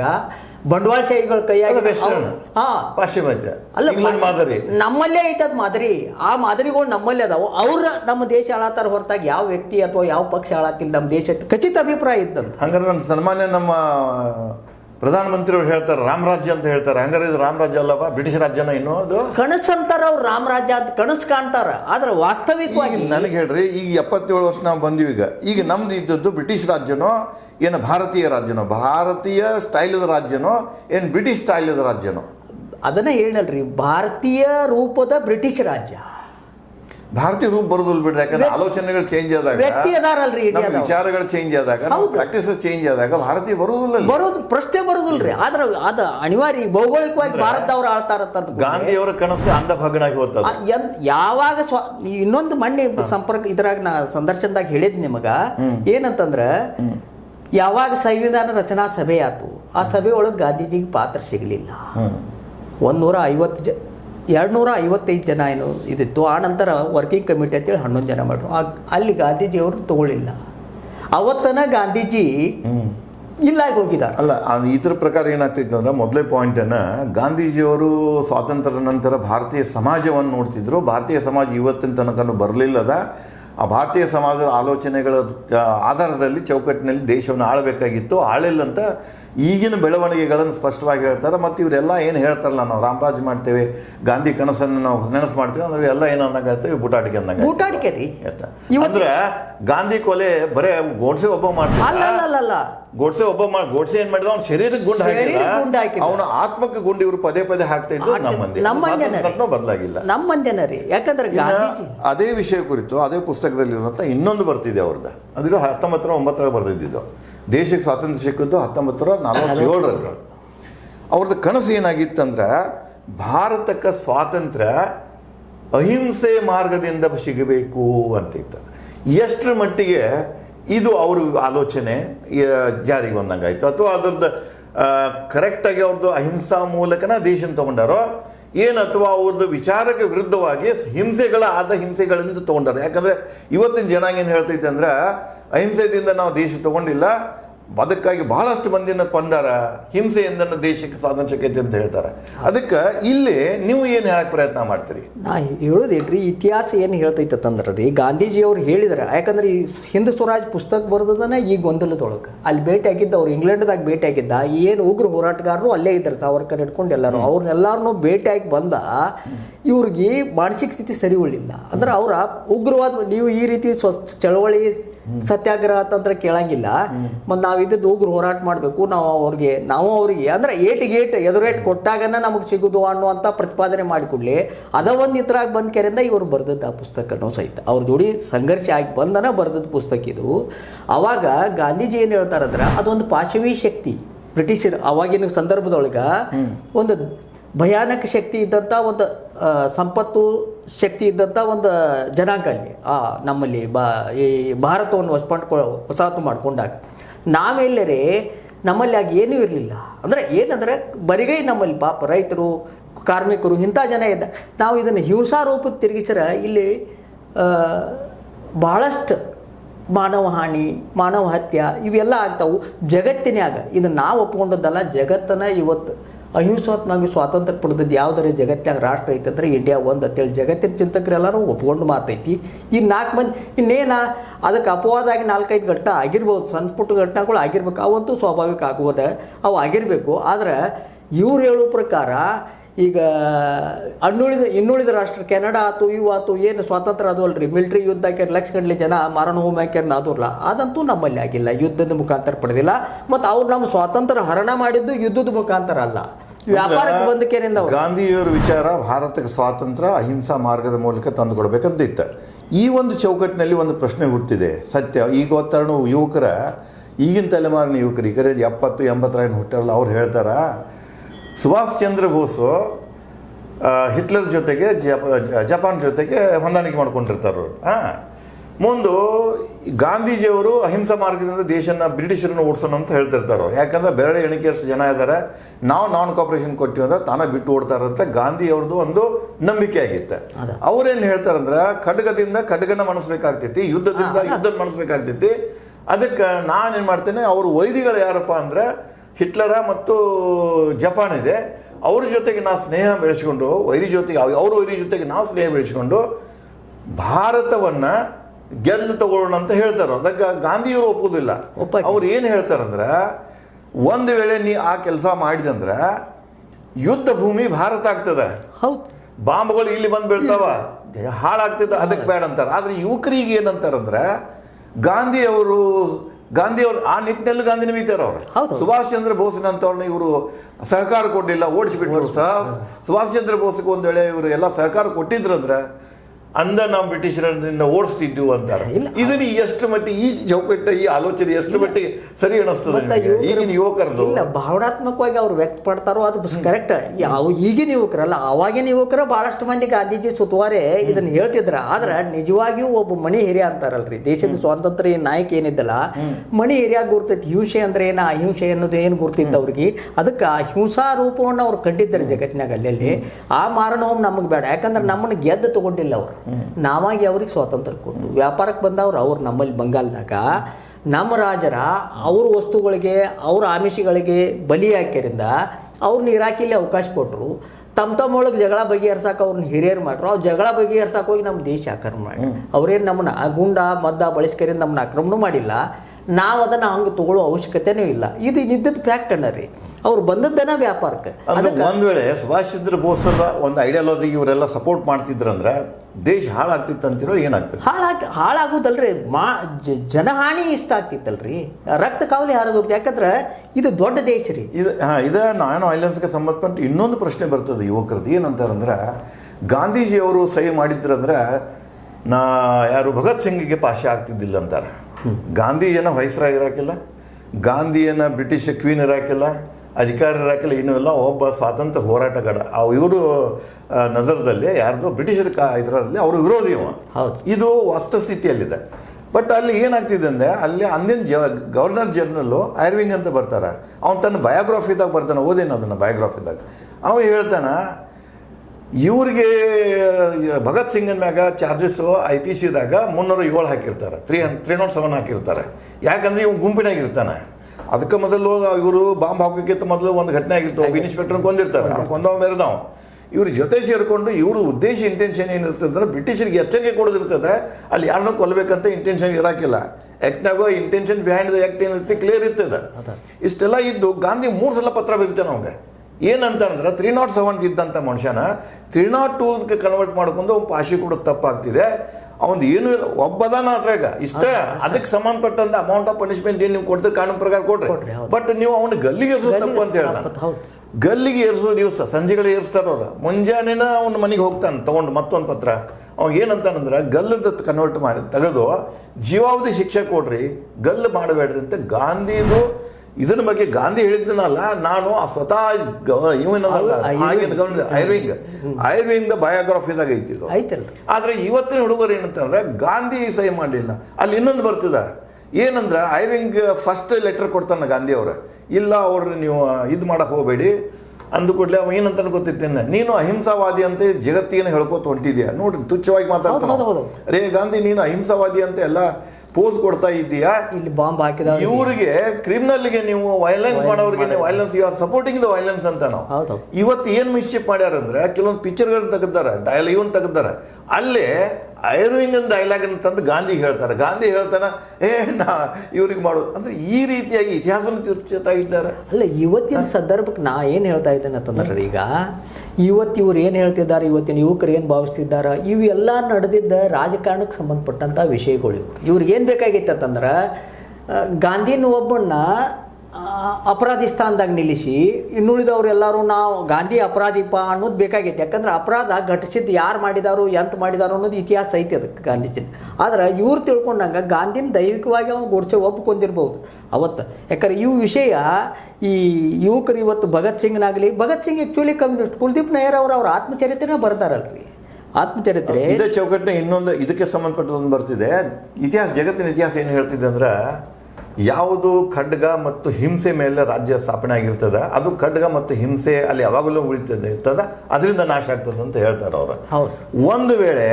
ಬಂಡವಾಳಶಾಹಿಗಳ ಕೈಯಾಗ ವೆಸ್ಟರ್ನ್ ಹಾ. ಪಾಶ್ಚಿಮಾತ್ಯ ಅಲ್ಲ ಮಾದರಿ. ನಮ್ಮಲ್ಲೇ ಐತದ ಮಾದರಿ. ಆ ಮಾದರಿಗಳು ನಮ್ಮಲ್ಲೇ ಅದಾವ. ಅವ್ರ ನಮ್ಮ ದೇಶ ಹಾಳಾತಾರ ಹೊರತಾಗಿ ಯಾವ ವ್ಯಕ್ತಿ ಅಥವಾ ಯಾವ ಪಕ್ಷ ಆಳತ್ತಿಲ್ಲ ನಮ್ಮ ದೇಶ ಖಚಿತ ಅಭಿಪ್ರಾಯ ಇದ್ದಂತ. ಹಂಗಾರೆ ನಮ್ಮ ಸನ್ಮಾನ್ಯ ನಮ್ಮ ಪ್ರಧಾನಮಂತ್ರಿಯವರು ಹೇಳ್ತಾರೆ ರಾಮರಾಜ್ಯ ಅಂತ ಹೇಳ್ತಾರೆ. ಹಂಗಾರೆ ಇದು ರಾಮರಾಜ್ಯ ಅಲ್ಲವಾ? ಬ್ರಿಟಿಷ್ ರಾಜ್ಯನ ಇನ್ನೂ ಅದು? ಅಂತಾರ ಅವ್ರು ರಾಮರಾಜ್ಯ ಅಂತ ಕನಸು ಕಾಣ್ತಾರ. ಆದ್ರೆ ವಾಸ್ತವಿಕವಾಗಿ ನನಗೆ ಹೇಳ್ರಿ ಈಗ ಎಪ್ಪತ್ತೇಳು ವರ್ಷ ನಾವು ಬಂದೀವಿ ಈಗ. ಈಗ ನಮ್ದು ಇದ್ದದ್ದು ಬ್ರಿಟಿಷ್ ರಾಜ್ಯನೋ ಏನು ಭಾರತೀಯ ರಾಜ್ಯನೋ ಭಾರತೀಯ ಸ್ಟೈಲದ ರಾಜ್ಯನೋ ಏನು ಬ್ರಿಟಿಷ್ ಸ್ಟೈಲದ ರಾಜ್ಯನೋ? ಅದನ್ನ ಹೇಳಲ್ರಿ ಭಾರತೀಯ ರೂಪದ ಬ್ರಿಟಿಷ್ ರಾಜ್ಯ. ಭಾರತೀಯ ರೂಪ ಬರೋದಿಲ್ಲ ಬಿಡ್ರಿ ಯಾಕಂದ್ರೆ ಆಲೋಚನೆಗಳು ಚೇಂಜ್ ಆದಾಗ ವ್ಯಕ್ತಿ ಅದಾರಲ್ರಿ ನಮ್ಮ ವಿಚಾರಗಳು ಚೇಂಜ್ ಆದಾಗ. ಪ್ರಾಕ್ಟೀಸ್ ಚೇಂಜ್ ಆದಾಗ ಭಾರತೀಯ ಬರೋದಿಲ್ಲ ಬರೋದು ಪ್ರಶ್ನೆ ಬರೋದಿಲ್ರಿ. ಆದ್ರೆ ಅದ ಅನಿವಾರ್ಯ ಭೌಗೋಳಿಕವಾಗಿ ಭಾರತದವ್ರು ಆಳ್ತಾರಂತ ಗಾಂಧಿಯವರ ಕನಸು ಅಂಧ ಭಗ್ನಾಗಿ ಹೋಗ್ತಾರೆ ಯಾವಾಗ ಸ್ವ ಇನ್ನೊಂದು ಮೊನ್ನೆ ಸಂಪರ್ಕ ಇದ್ರಾಗ ನಾ ಸಂದರ್ಶನದಾಗ ಹೇಳಿದ್ ನಿಮಗ ಏನಂತಂದ್ರ ಯಾವಾಗ ಸಂವಿಧಾನ ರಚನಾ ಸಭೆ ಆತು ಆ ಸಭೆ ಒಳಗೆ ಗಾಂಧೀಜಿಗೆ ಪಾತ್ರ ಸಿಗಲಿಲ್ಲ. ಒಂದೂರ ಐವತ್ತು ಜ ಎರಡುನೂರ ಐವತ್ತೈದು ಜನ ಏನು ಇದಿತ್ತು. ಆ ನಂತರ ವರ್ಕಿಂಗ್ ಕಮಿಟಿ ಅಂತೇಳಿ ಹನ್ನೊಂದು ಜನ ಮಾಡ್ರು ಅಲ್ಲಿ ಅಲ್ಲಿ ಗಾಂಧೀಜಿಯವರು ತಗೊಳ್ಳಿಲ್ಲ. ಅವತ್ತನ ಗಾಂಧೀಜಿ ಇಲ್ಲ ಹೋಗಿದ್ದಾರೆ. ಅಲ್ಲ ಇದ್ರ ಪ್ರಕಾರ ಏನಾಗ್ತಿತ್ತು ಅಂದ್ರೆ ಮೊದಲೇ ಪಾಯಿಂಟನ್ನು ಗಾಂಧೀಜಿಯವರು ಸ್ವಾತಂತ್ರ್ಯದ ನಂತರ ಭಾರತೀಯ ಸಮಾಜವನ್ನು ನೋಡ್ತಿದ್ರು. ಭಾರತೀಯ ಸಮಾಜ ಇವತ್ತಿನ ತನಕ ಬರಲಿಲ್ಲದ. ಆ ಭಾರತೀಯ ಸಮಾಜದ ಆಲೋಚನೆಗಳ ಆಧಾರದಲ್ಲಿ ಚೌಕಟ್ಟಿನಲ್ಲಿ ದೇಶವನ್ನು ಆಳಬೇಕಾಗಿತ್ತು. ಆಳಿಲ್ಲ ಅಂತ ಈಗಿನ ಬೆಳವಣಿಗೆಗಳನ್ನು ಸ್ಪಷ್ಟವಾಗಿ ಹೇಳ್ತಾರೆ ಮತ್ತು ಇವರೆಲ್ಲ ಏನು ಹೇಳ್ತಾರಲ್ಲ ನಾವು ರಾಮರಾಜ್ ಮಾಡ್ತೇವೆ ಗಾಂಧಿ ಕನಸನ್ನು ನಾವು ನೆನಸು ಮಾಡ್ತೇವೆ ಅಂದ್ರೆ ಎಲ್ಲ ಏನು ಅನ್ನಂಗಾಗ್ತವೆ ಬೂಟಾಟಿಕೆ ಅನ್ನಂಗ ಊಟಾಟಿಕೆ ರೀ. ಅಂದ್ರೆ ಗಾಂಧಿ ಕೊಲೆ ಬರೇ ಗೋಡ್ಸೆ ಒಬ್ಬ ಮಾಡ್ತಾರೆ ಗೋಡ್ಸೆ ಒಬ್ಬ ಮಾಡಿ ಗೋಡ್ಸೆ ಏನ್ ಮಾಡಿದ? ಅವ್ನ ಶರೀರಕ್ಕೆ ಗುಂಡು ಹಾಕಿಲ್ಲ. ಅವನ ಆತ್ಮಕ್ಕೆ ಗುಂಡಿ ಇವರು ಪದೇ ಪದೇ ಹಾಕ್ತಾ ಇದ್ದು ನಮ್ಮ ಮಂದಿ ನಮ್ಮ ಮಂದಿನೇ ಬದಲಾಗಿಲ್ಲ. ನಮ್ಮ ಮಂದಿನ ರೀ. ಯಾಕಂದ್ರೆ ಅದೇ ವಿಷಯ ಕುರಿತು ಅದೇ ಪುಸ್ತಕದಲ್ಲಿ ಇನ್ನೊಂದು ಬರ್ತಿದೆ ಅವ್ರದ್ದು ಅದಿರೋ ಹತ್ತೊಂಬತ್ತರ ಒಂಬತ್ತರ ಬರೆದಿದ್ದು ದೇಶಕ್ಕೆ ಸ್ವಾತಂತ್ರ್ಯ ಸಿಕ್ಕಿದ್ದು ಹತ್ತೊಂಬತ್ತರ ನಲವತ್ತೇಳರಲ್ಲಿ. ಅವ್ರದ್ದು ಕನಸು ಏನಾಗಿತ್ತಂದ್ರೆ ಭಾರತಕ್ಕೆ ಸ್ವಾತಂತ್ರ್ಯ ಅಹಿಂಸೆ ಮಾರ್ಗದಿಂದ ಸಿಗಬೇಕು ಅಂತ ಇತ್ತು ಎಷ್ಟರ ಮಟ್ಟಿಗೆ ಇದು ಅವ್ರ ಆಲೋಚನೆ ಜಾರಿಗೆ ಜಾರಿಗೆ ಬಂದಂಗಾಯ್ತು. ಅಥವಾ ಅದ್ರದ್ದು ಕರೆಕ್ಟಾಗಿ ಅವ್ರದ್ದು ಅಹಿಂಸಾ ಮೂಲಕನ ದೇಶನ ತಗೊಂಡಾರೋ ಏನು ಅಥವಾ ಅವ್ರದ್ದು ವಿಚಾರಕ್ಕೆ ವಿರುದ್ಧವಾಗಿ ಹಿಂಸೆಗಳ ಆದ ಹಿಂಸೆಗಳಿಂದ ತಗೊಂಡಾರ. ಯಾಕಂದ್ರೆ ಇವತ್ತಿನ ಜನಾಂಗ ಏನು ಹೇಳ್ತೈತೆ ಅಂದ್ರೆ ಅಹಿಂಸೆಯಿಂದ ನಾವು ದೇಶ ತಗೊಂಡಿಲ್ಲ ಅದಕ್ಕಾಗಿ ಬಹಳಷ್ಟು ಮಂದಿನ ಕೊಂದಾರ ಹಿಂಸೆಯಿಂದ ದೇಶಕ್ಕೆ ಸ್ವಾತಂತ್ರ್ಯ ಸಿಕ್ಕೈತೆ ಅಂತ ಹೇಳ್ತಾರೆ. ಅದಕ್ಕೆ ಇಲ್ಲಿ ನೀವು ಏನು ಹೇಳಕ್ಕೆ ಪ್ರಯತ್ನ ಮಾಡ್ತೀರಿ? ನಾ ಹೇಳೋದೇನ್ರಿ ಇತಿಹಾಸ ಏನು ಹೇಳ್ತೈತೆ ತಂದ್ರೆ ರೀ ಗಾಂಧೀಜಿಯವ್ರು ಹೇಳಿದ್ರೆ ಯಾಕಂದ್ರೆ ಈ ಹಿಂದೂ ಸ್ವರಾಜ್ ಪುಸ್ತಕ ಬರೆದದನ್ನ ಈ ಗೊಂದಲದೊಳಗೆ. ಅಲ್ಲಿ ಭೇಟಿಯಾಗಿದ್ದ ಅವ್ರು ಇಂಗ್ಲೆಂಡ್ದಾಗ ಭೇಟಿಯಾಗಿದ್ದ ಏನು ಉಗ್ರ ಹೋರಾಟಗಾರರು ಅಲ್ಲೇ ಇದ್ದಾರೆ ಸಾವರ್ಕರ್ ಹಿಡ್ಕೊಂಡು ಎಲ್ಲರೂ. ಅವ್ರನ್ನೆಲ್ಲರನ್ನೂ ಭೇಟಿಯಾಗಿ ಬಂದ ಇವ್ರಿಗೆ ಮಾನಸಿಕ ಸ್ಥಿತಿ ಸರಿ ಉಳ್ಳಿಲ್ಲ. ಅಂದ್ರೆ ಅವರ ಉಗ್ರವಾದ ನೀವು ಈ ರೀತಿ ಸ್ವಚ್ಛ ಚಳವಳಿ ಸತ್ಯಾಗ್ರಹ ತಂತ್ರ ಕೇಳಂಗಿಲ್ಲ. ಮತ್ತು ನಾವು ಇದ್ದದ್ದು ಉಗ್ರ ಹೋರಾಟ ಮಾಡಬೇಕು ನಾವು ಅವ್ರಿಗೆ ನಾವು ಅವ್ರಿಗೆ ಅಂದ್ರೆ ಏಟ್ ಗೇಟ್ ಎದುರೇಟ್ ಕೊಟ್ಟಾಗನ ನಮಗೆ ಸಿಗುದು ಅನ್ನುವಂಥ ಪ್ರತಿಪಾದನೆ ಮಾಡಿಕೊಡ್ಲಿ ಅದ ಒಂದು ಇದ್ರಾಗ ಬಂದ ಕೆರೆಯಿಂದ ಇವರು ಬರೆದದ್ದು ಆ ಪುಸ್ತಕನೂ ಸಹಿತ. ಅವ್ರ ಜೋಡಿ ಸಂಘರ್ಷ ಆಗಿ ಬಂದನ ಬರೆದದ್ದು ಪುಸ್ತಕ ಇದು. ಅವಾಗ ಗಾಂಧೀಜಿ ಏನು ಹೇಳ್ತಾರಂದ್ರೆ ಅದೊಂದು ಪಾಶವಿ ಶಕ್ತಿ ಬ್ರಿಟಿಷರ್ ಅವಾಗಿನ ಸಂದರ್ಭದೊಳಗ ಒಂದು ಭಯಾನಕ ಶಕ್ತಿ ಇದ್ದಂಥ ಒಂದು ಸಂಪತ್ತು ಶಕ್ತಿ ಇದ್ದಂಥ ಒಂದು ಜನಾಂಗ ಅಲ್ಲಿ. ಆ, ನಮ್ಮಲ್ಲಿ ಬಾ ಈ ಭಾರತವನ್ನು ವಶಪಡ್ಕೊ ವಸಾಹತು ಮಾಡ್ಕೊಂಡಾಗ. ನಾವೆಲ್ಲರೇ ನಮ್ಮಲ್ಲಿ ಆಗ ಏನೂ ಇರಲಿಲ್ಲ. ಅಂದರೆ ಏನಂದರೆ ಬರಿಗೈ ನಮ್ಮಲ್ಲಿ ಪಾಪ ರೈತರು ಕಾರ್ಮಿಕರು ಇಂಥ ಜನ ಇದ್ದ. ನಾವು ಇದನ್ನು ಹಿಂಸಾ ರೂಪಕ್ಕೆ ತಿರುಗಿಸಿರ ಇಲ್ಲಿ ಭಾಳಷ್ಟು ಮಾನವ ಹಾನಿ ಮಾನವ ಹತ್ಯ ಇವೆಲ್ಲ ಆಗ್ತಾವು ಜಗತ್ತಿನ್ಯಾಗ. ಇದು ನಾವು ಒಪ್ಕೊಂಡದ್ದಲ್ಲ ಜಗತ್ತನ್ನ ಇವತ್ತು ಅಹಿಂಸಾತ್ಮವಾಗಿ ಸ್ವಾತಂತ್ರ್ಯ ಪಡೆದದ್ದು ಯಾವ್ದಾರ ಜಗತ್ತಿನಾಗ ರಾಷ್ಟ್ರ ಐತಂದ್ರೆ ಇಂಡಿಯಾ ಒಂದು ಅಂತೇಳಿ ಜಗತ್ತಿನ ಚಿಂತಕರೆಲ್ಲರೂ ಒಪ್ಕೊಂಡು ಮಾತೈತಿ. ಈ ನಾಲ್ಕು ಮಂದಿ, ಇನ್ನೇನ ಅದಕ್ಕೆ ಅಪವಾದಾಗಿ ನಾಲ್ಕೈದು ಘಟ್ಟ ಆಗಿರ್ಬೋದು ಸಣ್ಣ ಪುಟ್ಟ ಘಟನೆಗಳು ಆಗಿರ್ಬೇಕು, ಅವಂತೂ ಸ್ವಾಭಾವಿಕ ಆಗುವುದ ಅವು ಆಗಿರಬೇಕು. ಆದರೆ ಇವ್ರು ಹೇಳೋ ಪ್ರಕಾರ ಈಗ ಅನ್ನುಳಿದ ಇನ್ನುಳಿದ ರಾಷ್ಟ್ರ ಕೆನಡಾ ಆತು ಇವು ಆತು ಏನು ಸ್ವಾತಂತ್ರ್ಯ ಅದು ಅಲ್ರಿ. ಮಿಲ್ಟ್ರಿ ಯುದ್ಧ ಹಾಕ್ಯಾರ ಲಕ್ಷ ಗಂಟ್ಲೆ ಜನ ಮಾರಣ ಹೋಮ ಹಾಕ್ಯಾರ ಅದಲ್ಲ ಅದಂತೂ ನಮ್ಮಲ್ಲಿ ಆಗಿಲ್ಲ. ಯುದ್ಧದ ಮುಖಾಂತರ ಪಡೆದಿಲ್ಲ. ಮತ್ತು ಅವ್ರು ನಮ್ಮ ಸ್ವಾತಂತ್ರ್ಯ ಹರಣ ಮಾಡಿದ್ದು ಯುದ್ಧದ ಮುಖಾಂತರ ಅಲ್ಲ. ವ್ಯಾಪಾರಕ್ಕೆ ಬಂದಕೇರಿಂದ ಗಾಂಧಿಯವರ ವಿಚಾರ ಭಾರತಕ್ಕೆ ಸ್ವಾತಂತ್ರ್ಯ ಅಹಿಂಸಾ ಮಾರ್ಗದ ಮೂಲಕ ತಂದುಕೊಡ್ಬೇಕಂತ ಇತ್ತು. ಈ ಒಂದು ಚೌಕಟ್ಟಿನಲ್ಲಿ ಒಂದು ಪ್ರಶ್ನೆ ಹುಟ್ಟಿದೆ. ಸತ್ಯ. ಈಗ ಒತ್ತಡ ಯುವಕರ ಈಗಿನ ತಲೆಮಾರಿನ ಯುವಕರು ಈಗ ಎಪ್ಪತ್ತು ಎಂಬತ್ತರ ಹುಟ್ಟಾರಲ್ಲ ಅವ್ರು ಹೇಳ್ತಾರ ಸುಭಾಷ್ ಚಂದ್ರ ಬೋಸು ಹಿಟ್ಲರ್ ಜೊತೆಗೆ ಜಪ ಜಪಾನ್ ಜೊತೆಗೆ ಹೊಂದಾಣಿಕೆ ಮಾಡ್ಕೊಂಡಿರ್ತಾರೆ ಹಾಂ ಮುಂದು ಗಾಂಧೀಜಿಯವರು ಅಹಿಂಸಾ ಮಾರ್ಗದಿಂದ ದೇಶನ ಬ್ರಿಟಿಷರನ್ನು ಓಡಿಸೋಣ ಅಂತ ಹೇಳ್ತಿರ್ತಾರೆ. ಯಾಕಂದ್ರೆ ಬೆರಳೆ ಎಣಿಕೆಯಷ್ಟು ಜನ ಇದ್ದಾರೆ ನಾವು ನಾನ್ ಕಾಪರೇಷನ್ ಕೊಟ್ಟಿವಿ ಅಂದ್ರೆ ತಾನೇ ಬಿಟ್ಟು ಓಡ್ತಾರೆ ಅಂತ ಗಾಂಧಿ ಅವ್ರದ್ದು ಒಂದು ನಂಬಿಕೆ ಆಗಿತ್ತು. ಅವ್ರೇನು ಹೇಳ್ತಾರಂದ್ರೆ ಖಡ್ಗದಿಂದ ಖಡ್ಗನ ಮಣಿಸ್ಬೇಕಾಗ್ತೈತಿ ಯುದ್ಧದಿಂದ ಯುದ್ಧ ಮಣಿಸ್ಬೇಕಾಗ್ತೈತಿ ಅದಕ್ಕೆ ನಾನು ಏನು ಮಾಡ್ತೇನೆ ಅವ್ರ ವೈರಿಗಳು ಯಾರಪ್ಪ ಅಂದ್ರೆ ಹಿಟ್ಲರ ಮತ್ತು ಜಪಾನ್ ಇದೆ. ಅವ್ರ ಜೊತೆಗೆ ನಾವು ಸ್ನೇಹ ಬೆಳೆಸಿಕೊಂಡು ವೈರಿ ಜೊತೆಗೆ ಅವ್- ಅವ್ರ ವೈರಿ ಜೊತೆಗೆ ನಾವು ಸ್ನೇಹ ಬೆಳೆಸಿಕೊಂಡು ಭಾರತವನ್ನ ಗೆಲ್ಲು ತಗೊಳ್ಳೋಣ ಅಂತ ಹೇಳ್ತಾರೆ ಅದಕ್ಕೆ ಗಾಂಧಿಯವರು ಒಪ್ಪೋದಿಲ್ಲ. ಅವ್ರು ಏನು ಹೇಳ್ತಾರಂದ್ರೆ ಒಂದು ವೇಳೆ ನೀ ಆ ಕೆಲಸ ಮಾಡಿದಂದ್ರೆ ಯುದ್ಧ ಭೂಮಿ ಭಾರತ ಆಗ್ತದೆ. ಹೌದು. ಬಾಂಬ್ಗಳು ಇಲ್ಲಿ ಬಂದು ಬೀಳ್ತಾವ. ಹಾಳಾಗ್ತದೆ ಅದಕ್ಕೆ ಬೇಡ ಅಂತಾರೆ. ಆದ್ರೆ ಯುವಕರಿಗೆ ಏನಂತಾರಂದ್ರೆ ಗಾಂಧಿ ಅವರು ಗಾಂಧಿ ಅವರು ಆ ನಿಟ್ಟಿನಲ್ಲಿ ಗಾಂಧಿ ನಿಮಿತಾರ ಅವರು. ಸುಭಾಷ್ ಚಂದ್ರ ಬೋಸ್ನಂತವ್ರನ್ನ ಇವರು ಸಹಕಾರ ಕೊಡಲಿಲ್ಲ ಓಡಿಸಿಬಿಟ್ರು ಸಹ. ಸುಭಾಷ್ ಚಂದ್ರ ಬೋಸ್ಗೆ ಒಂದು ವೇಳೆ ಇವರು ಎಲ್ಲ ಸಹಕಾರ ಕೊಟ್ಟಿದ್ರಂದ್ರೆ ಅಂದ ನಾವು ಬ್ರಿಟಿಷರನ್ನ ಓಡಿಸ್ತಿದ್ವು ಅಂತಾರೆ. ಇಲ್ಲ. ಇದನ್ನ ಎಷ್ಟು ಮಟ್ಟಿಗೆ ಈ ಚೌಕಟ್ಟ ಈ ಆಲೋಚನೆ ಎಷ್ಟು ಮಟ್ಟಿಗೆ ಸರಿ ಅನಿಸ್ತದೆ ಈಗಿನ ಯುವಕರದು ಇಲ್ಲ ಭಾವನಾತ್ಮಕವಾಗಿ ಅವ್ರು ವ್ಯಕ್ತಪಡ್ತಾರೋ ಅದು ಕರೆಕ್ಟ್ ಯಾವ ಈಗಿನ ಯುವಕರಲ್ಲ ಅವಾಗಿನ ಯುವಕರ ಬಹಳಷ್ಟು ಮಂದಿ ಗಾಂಧೀಜಿ ಸುತ್ತುವಾರೆ ಇದನ್ನ ಹೇಳ್ತಿದ್ರ. ಆದ್ರೆ ನಿಜವಾಗಿಯೂ ಒಬ್ಬ ಮಣಿ ಹಿರಿಯ ಅಂತಾರಲ್ರಿ. ದೇಶದ ಸ್ವಾತಂತ್ರ್ಯ ನಾಯಕ ಏನಿದ್ದಲ್ಲ ಮಣಿ ಹಿರಿಯ ಗುರ್ತೈತಿ. ಹಿಂಸೆ ಅಂದ್ರೆ ಏನ? ಅಹಿಂಸೆ ಅನ್ನೋದು ಏನು ಗುರ್ತಿತ್ತು ಅವ್ರಿಗೆ? ಅದಕ್ಕೆ ಹಿಂಸಾ ರೂಪವನ್ನು ಅವ್ರು ಕಂಡಿದ್ದಾರೆ ಜಗತ್ತಿನಾಗ ಅಲ್ಲಿ ಆ ಮಾರಣ ಹೋಮ್ ನಮಗೆ ಬೇಡ. ಯಾಕಂದ್ರೆ ನಮ್ಮನ್ನ ಗೆದ್ದು ತಗೊಂಡಿಲ್ಲ ಅವ್ರು. ನಾವಾಗಿ ಅವ್ರಿಗೆ ಸ್ವಾತಂತ್ರ್ಯ ಕೊಟ್ಟು ವ್ಯಾಪಾರಕ್ಕೆ ಬಂದವ್ರು ಅವ್ರು ನಮ್ಮಲ್ಲಿ ಬಂಗಾಲದಾಗ ನಮ್ಮ ರಾಜರ ಅವ್ರ ವಸ್ತುಗಳಿಗೆ ಅವ್ರ ಆಮಿಷಗಳಿಗೆ ಬಲಿ ಹಾಕ್ಯರಿಂದ ಅವ್ರನ್ನ ಇರಾಕಿಲ್ಲಿ ಅವಕಾಶ ಕೊಟ್ಟರು ತಮ್ಮ ತಮ್ಮೊಳಗೆ ಜಗಳ ಬಗೆಹರ್ಸಕ್ಕೆ ಅವ್ರನ್ನ ಹಿರಿಯರು ಮಾಡ್ರು. ಅವ್ರು ಜಗಳ ಬಗೆಹರ್ಸಕ್ಕೆ ಹೋಗಿ ನಮ್ಮ ದೇಶ ಆಕ್ರಮಣ ಮಾಡಿ ಅವ್ರೇನು ನಮ್ಮನ್ನ ಗುಂಡ ಮದ್ದ ಬಳಸ್ಕರಿಂದ ನಮ್ಮನ್ನ ಆಕ್ರಮಣ ಮಾಡಿಲ್ಲ. ನಾವು ಅದನ್ನು ಹಂಗೆ ತಗೊಳ್ಳೋ ಅವಶ್ಯಕತೆನೂ ಇಲ್ಲ. ಇದು ಇದ್ದಿದ್ದು ಫ್ಯಾಕ್ಟ್ ಅಣ್ಣರಿ ರೀ. ಅವ್ರು ಬಂದದ್ದನ ವ್ಯಾಪಾರಕ್ಕೆ. ಒಂದು ಒಂದ್ ವೇಳೆ ಸುಭಾಷ್ ಚಂದ್ರ ಬೋಸರ ಒಂದು ಐಡಿಯಾಲಜಿ ಇವರೆಲ್ಲ ಸಪೋರ್ಟ್ ಮಾಡ್ತಿದ್ರಂದ್ರೆ ದೇಶ ಹಾಳಾಗ್ತಿತ್ತು ಅಂತಿರೋ ಏನಾಗ್ತದೆ? ಹಾಳಾಗ್ ಹಾಳಾಗೋದಲ್ರಿ. ಮಾ ಜನಹಾನಿ ಇಷ್ಟ ಆಗ್ತಿತ್ತಲ್ರಿ. ರಕ್ತ ಕಾವಲಿ ಹಾರದು ಹೋಗ್ತದೆ ಯಾಕಂದ್ರೆ ಇದು ದೊಡ್ಡ ದೇಶ ರೀ. ಇದು ಹಾಂ ಇದು ನಾನು ಐಲೆನ್ಸ್ಗೆ ಸಂಬಂಧಪಟ್ಟ ಇನ್ನೊಂದು ಪ್ರಶ್ನೆ ಬರ್ತದೆ ಯುವಕರದ್ದು. ಏನಂತಾರಂದ್ರೆ ಗಾಂಧೀಜಿಯವರು ಸಹಿ ಮಾಡಿದ್ರಂದ್ರೆ ನಾ ಯಾರು ಭಗತ್ ಸಿಂಗಿಗೆ ಪಾಶ ಆಗ್ತಿದ್ದಿಲ್ಲ ಅಂತಾರೆ. ಗಾಂಧೀಜಿಯನ್ನು ವಯಸ್ಸರಾಗಿರಾಕಿಲ್ಲ ಇರಾಕಿಲ್ಲ. ಗಾಂಧಿಯನ್ನ ಬ್ರಿಟಿಷ್ ಕ್ವೀನ್ ಇರಾಕಿಲ್ಲ. ಅಧಿಕಾರ ಇರಾಕಿಲ್ಲ ಇನ್ನೂ ಎಲ್ಲ ಒಬ್ಬ ಸ್ವಾತಂತ್ರ್ಯ ಹೋರಾಟಗಾರ. ಅವು ಇವರು ನಜರದಲ್ಲಿ ಯಾರ್ದು ಬ್ರಿಟಿಷರ ಕಾ ಇದರಲ್ಲಿ ಅವರು ವಿರೋಧಿ ಅವ ಹೌದು. ಇದು ವಸ್ತುಸ್ಥಿತಿಯಲ್ಲಿದೆ ಬಟ್ ಅಲ್ಲಿ ಏನಾಗ್ತಿದೆ ಅಂದರೆ ಅಲ್ಲಿ ಅಂದಿನ ಜ ಗವರ್ನರ್ ಜನರಲ್ಲು ಐರ್ವಿಂಗ್ ಅಂತ ಬರ್ತಾರೆ. ಅವನು ತನ್ನ ಬಯೋಗ್ರಫಿದಾಗ ಬರ್ತಾನೆ ಓದೇನು ಅದನ್ನು ಬಯೋಗ್ರಫಿದಾಗ ಅವ ಹೇಳ್ತಾನೆ ಇವ್ರಿಗೆ ಭಗತ್ ಸಿಂಗನ್ ಮ್ಯಾಗ ಚಾರ್ಜಸ್ಸು ಐ ಪಿ ಸಿದಾಗ ಮುನ್ನೂರ ಏಳು ಹಾಕಿರ್ತಾರೆ. ತ್ರೀ ತ್ರೀ ನಾಟ್ ಸೆವೆನ್ ಹಾಕಿರ್ತಾರೆ. ಯಾಕಂದ್ರೆ ಇವ್ನು ಗುಂಪಿನಾಗ ಇರ್ತಾನೆ. ಅದಕ್ಕೆ ಮೊದಲು ಇವರು ಬಾಂಬ್ ಹಾಕೋಕ್ಕಿಂತ ಮೊದಲು ಒಂದು ಘಟನೆ ಆಗಿತ್ತು. ಒಬ್ಬ ಇನ್ಸ್ಪೆಕ್ಟರ್ ಕೊಂದಿರ್ತಾರೆ. ಕೊಂದವ ಮೇರೆದವ ಇವ್ರ ಜೊತೆ ಸೇರಿಕೊಂಡು ಇವ್ರ ಉದ್ದೇಶ ಇಂಟೆನ್ಷನ್ ಏನಿರ್ತದೆ ಅಂದ್ರೆ ಬ್ರಿಟಿಷರಿಗೆ ಎಚ್ಚರಿಕೆ ಕೊಡೋದಿರ್ತದೆ. ಅಲ್ಲಿ ಯಾರನ್ನೂ ಕೊಲ್ಲಬೇಕಂತ ಇಂಟೆನ್ಷನ್ ಇರಾಕಿಲ್ಲ. ಆ್ಯಕ್ಟ್ನಾಗೋ ಇಂಟೆನ್ಷನ್ ಬಿಹೈಂಡ್ ದ ಆ್ಯಕ್ಟ್ ಏನಿರುತ್ತೆ ಕ್ಲಿಯರ್ ಇರ್ತದೆ. ಇಷ್ಟೆಲ್ಲ ಇದ್ದು ಗಾಂಧಿ ಮೂರು ಸಲ ಪತ್ರ ಬರೀತಾನೆ ಅವಂಗೆ ಏನಂತಂದ್ರೆ ತ್ರೀ ನಾಟ್ ಸೆವೆನ್ ಇದ್ದಂಥ ಮನುಷ್ಯನ ತ್ರೀ ನಾಟ್ ಟೂಗೆ ಕನ್ವರ್ಟ್ ಮಾಡ್ಕೊಂಡು ಅವ್ನು ಪಾಶಿ ಕೂಡ ತಪ್ಪಾಗ್ತಿದೆ. ಅವನು ಏನು ಇಲ್ಲ ಒಬ್ಬದಾನ ಅದ್ರಾಗ ಇಷ್ಟ? ಅದಕ್ಕೆ ಸಂಬಂಧಪಟ್ಟಂತ ಅಮೌಂಟ್ ಆಫ್ ಪನಿಷ್ಮೆಂಟ್ ಏನು ನೀವು ಕೊಡ್ತೀರಿ ಕಾನೂನು ಪ್ರಕಾರ ಕೊಡ್ರಿ. ಬಟ್ ನೀವು ಅವನು ಗಲ್ಲಿಗೆ ಇರಿಸೋದು ತಪ್ಪು ಅಂತ ಹೇಳ್ತಾನೆ. ಗಲ್ಲಿಗೆ ಏರಿಸೋ ದಿವಸ ಸಂಜೆಗಳು ಏರಿಸ್ತಾರವ್ರ ಮುಂಜಾನೆನ ಅವ್ನ ಮನೆಗೆ ಹೋಗ್ತಾನೆ ತಗೊಂಡು ಮತ್ತೊಂದು ಪತ್ರ. ಅವ ಏನಂತಾನಂದ್ರೆ ಗಲ್ಲದ ಕನ್ವರ್ಟ್ ಮಾಡಿ ತೆಗೆದು ಜೀವಾವಧಿ ಶಿಕ್ಷೆ ಕೊಡ್ರಿ ಗಲ್ಲು ಮಾಡಬೇಡ್ರಿ ಅಂತ ಗಾಂಧಿದು ಇದರ ಬಗ್ಗೆ ಗಾಂಧಿ ಹೇಳಿದ್ದನಲ್ಲ ನಾನು ಆ ಸ್ವತಃ ಇವನಲ್ಲ ಐರ್ವಿಂಗ್ ಐರ್ವಿಂಗ್ ಬಯೋಗ್ರಫಿದಾಗ ಐತಿ ಇದು. ಆದ್ರೆ ಇವತ್ತಿನ ಹುಡುಗರು ಏನಂತಂದ್ರೆ ಗಾಂಧಿ ಸಹಿ ಮಾಡಲಿಲ್ಲ. ಅಲ್ಲಿ ಇನ್ನೊಂದು ಬರ್ತದ. ಏನಂದ್ರೆ ಐರ್ವಿಂಗ್ ಫಸ್ಟ್ ಲೆಟರ್ ಕೊಡ್ತಾನೆ ಗಾಂಧಿ ಅವ್ರ. ಇಲ್ಲ ಅವ್ರು ನೀವು ಇದು ಮಾಡಕ್ ಹೋಗಬೇಡಿ. ಅಂದು ಕೂಡಲೇ ಅವ ಏನಂತ ಗೊತ್ತಿದ್ದೇನೆ ನೀನು ಅಹಿಂಸಾವಾದಿ ಅಂತ ಜಗತ್ತಿಗೆ ಹೇಳ್ಕೊತ ಹೊಂಟಿದ್ಯಾ? ನೋಡ್ರಿ ತುಚ್ಛವಾಗಿ ಮಾತಾಡ್ತಾನೆ ರೇ ಗಾಂಧಿ ನೀನು ಅಹಿಂಸಾವಾದಿ ಅಂತ ಎಲ್ಲ ಪೋಸ್ ಕೊಡ್ತಾ ಇದ್ದೀಯಾ? ಇಲ್ಲಿ ಬಾಂಬ್ ಹಾಕಿದ ಕ್ರಿಮಿನಲ್ಗೆ ನೀವು ವೈಲೆನ್ಸ್ ಮಾಡೋರಿಗೆ violence you are supporting the violence ಅಂತ ನಾವು. ಇವತ್ತು ಏನ್ ಮಿಸ್ಶಿಪ್ ಮಾಡ್ಯಾರ ಅಂದ್ರೆ ಕೆಲವೊಂದು ಪಿಕ್ಚರ್ಗಳನ್ನ ತೆಗೆದಾರ ಡೈಲ್ ಇವನ್ ತೆಗೆದಾರ ಅಲ್ಲೇ ಐರೋಯಿಂಗ್ ಡೈಲಾಗ್ ತಂದು ಗಾಂಧಿ ಹೇಳ್ತಾರೆ ಗಾಂಧಿ ಹೇಳ್ತಾನ, ಏ, ನಾ ಇವ್ರಿಗೆ ಮಾಡು. ಅಂದ್ರೆ ಈ ರೀತಿಯಾಗಿ ಇತಿಹಾಸವನ್ನು ಚರ್ಚಿಸ್ತಾ ಇದ್ದಾರೆ. ಅಲ್ಲ, ಇವತ್ತಿನ ಸಂದರ್ಭಕ್ಕೆ ನಾ ಏನು ಹೇಳ್ತಾ ಇದ್ದೇನೆ ಅಂತಂದ್ರೆ ಈಗ, ಇವತ್ತು ಇವ್ರು ಏನು ಹೇಳ್ತಿದ್ದಾರೆ, ಇವತ್ತಿನ ಯುವಕರು ಏನು ಭಾವಿಸ್ತಿದ್ದಾರೆ ಇವೆಲ್ಲ ನಡೆದಿದ್ದ ರಾಜಕಾರಣಕ್ಕೆ ಸಂಬಂಧಪಟ್ಟಂಥ ವಿಷಯಗಳು ಇವ್ರು ಇವ್ರಿಗೆ ಏನು ಬೇಕಾಗಿತ್ತು ಅಂತಂದ್ರೆ ಗಾಂಧಿನ ಒಬ್ಬನ್ನ ಅಪರಾಧಿ ಸ್ಥಾನದಾಗ ನಿಲ್ಲಿಸಿ ಇನ್ನುಳಿದವ್ರೆಲ್ಲರೂ ನಾವು ಗಾಂಧಿ ಅಪರಾಧಿಪ ಅನ್ನೋದು ಬೇಕಾಗೈತೆ. ಯಾಕಂದ್ರೆ ಅಪರಾಧ ಘಟಿಸಿದ್ದು ಯಾರು ಮಾಡಿದಾರು, ಎಂತ ಮಾಡಿದಾರು ಅನ್ನೋದು ಇತಿಹಾಸ ಐತಿ ಅದಕ್ಕೆ ಗಾಂಧೀಜಿ. ಆದ್ರೆ ಇವ್ರು ತಿಳ್ಕೊಂಡಂಗೆ ಗಾಂಧಿನ ದೈವಿಕವಾಗಿ ಅವ್ನು ಗುಡ್ಸೆ ಒಪ್ಕೊಂಡಿರ್ಬೋದು. ಅವತ್ತು. ಯಾಕಂದ್ರೆ ಇವು ವಿಷಯ ಈ ಯುವಕರು ಇವತ್ತು ಭಗತ್ ಸಿಂಗ್ನಾಗಲಿ, ಭಗತ್ ಸಿಂಗ್ ಆ್ಯಕ್ಚುಲಿ ಕಮ್ಯುನಿಸ್ಟ್ ಕುಲ್ದೀಪ್ ನಯ್ಯರ್ ಅವರು ಅವ್ರ ಆತ್ಮಚರಿತ್ರೆನ ಬರ್ತಾರಲ್ರಿ ಆತ್ಮಚರಿತ್ರೆ ಇದೇ ಚೌಕಟ್ಟಿನ ಇನ್ನೊಂದು ಇದಕ್ಕೆ ಸಂಬಂಧಪಟ್ಟದೊಂದು ಬರ್ತಿದೆ. ಇತಿಹಾಸ, ಜಗತ್ತಿನ ಇತಿಹಾಸ ಏನು ಹೇಳ್ತಿದೆ ಅಂದ್ರೆ ಯಾವುದು ಖಡ್ಗ ಮತ್ತು ಹಿಂಸೆ ಮೇಲೆ ರಾಜ್ಯ ಸ್ಥಾಪನೆ ಆಗಿರ್ತದ ಅದು ಖಡ್ಗ ಮತ್ತು ಹಿಂಸೆ ಅಲ್ಲಿ ಯಾವಾಗಲೂ ಉಳಿತದೆ ಇರ್ತದ ಅದರಿಂದ ನಾಶ ಆಗ್ತದೆ ಅಂತ ಹೇಳ್ತಾರೆ ಅವರು. ಒಂದು ವೇಳೆ